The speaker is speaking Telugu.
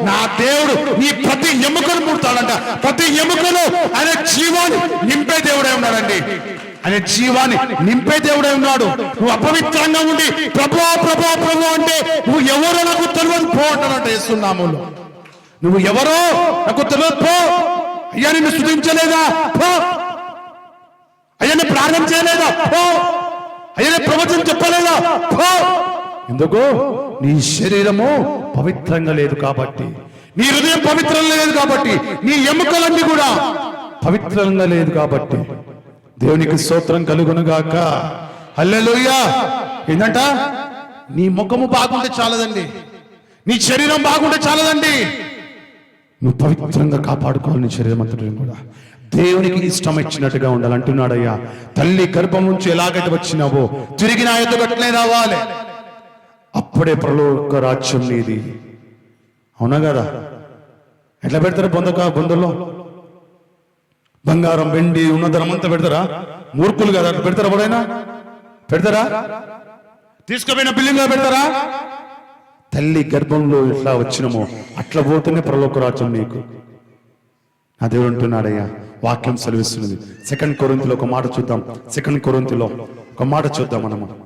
నా దేవుడు నీ ప్రతి ఎముకను ముడతాడంట. ప్రతి ఎముకను అనే జీవాన్ని నింపే దేవుడే ఉన్నాడండి. ఆయన జీవాన్ని నింపే దేవుడే ఉన్నాడు. నువ్వు అపవిత్రంగా ఉండి ప్రభు ప్రభు ప్రభు అంటే నువ్వు ఎవరో నాకు తెలియదు పో అంటాడంట ఇస్తున్నాములు నువ్వు ఎవరో నాకు తెలియదు పో. అయ్యా నిన్ను స్థుతించలేదా పో. అయ్యా ప్రార్థన చేయలేదా? పో. అయ్యా ప్రవచనం చెప్పలేదా? పో. ఎందుకు నీ శరీరము పవిత్రంగా లేదు కాబట్టి. నీ హృదయం పవిత్రం లేదు కాబట్టి. నీ ఎముకలన్నీ కూడా పవిత్రంగా లేదు కాబట్టి. దేవునికి స్తోత్రం కలుగునుగాక. హల్లెలూయా. ఏంటంట? నీ ముఖము బాగుంటే చాలదండి. నీ శరీరం బాగుంటే చాలదండి. నువ్వు పవిత్రంగా కాపాడుకోవాలి నీ శరీరం అంతటిని కూడా. దేవునికి ఇష్టం ఇచ్చినట్టుగా ఉండాలి అంటున్నాడయ్యా తల్లి గర్భం నుంచి ఎలాగైతే వచ్చినావో తిరిగి నా ఎద్దు గట్లనే రావాలి అప్పుడే పరలోక రాజ్యం నీది. అవునా కదా? ఎట్లా పెడతారు బొందక బొందలో? బంగారం వెండి ఉన్నదనం అంతా పెడతారా? మూర్ఖులు కదా అట్లా పెడతారా ఎవడైనా పెడతారా? తీసుకుపోయిన బిల్డింగ్ పెడతారా? తల్లి గర్భంలో ఎట్లా వచ్చినమో అట్లా పోతేనే పరలోక రాజ్యం నీకు. నా దేవుడు అంటున్నాడయ్యా వాక్యం సెలవిస్తున్నది. సెకండ్ కొరింతిలో ఒక మాట చూద్దాం. సెకండ్ కొరింతిలో ఒక మాట చూద్దాం మనము.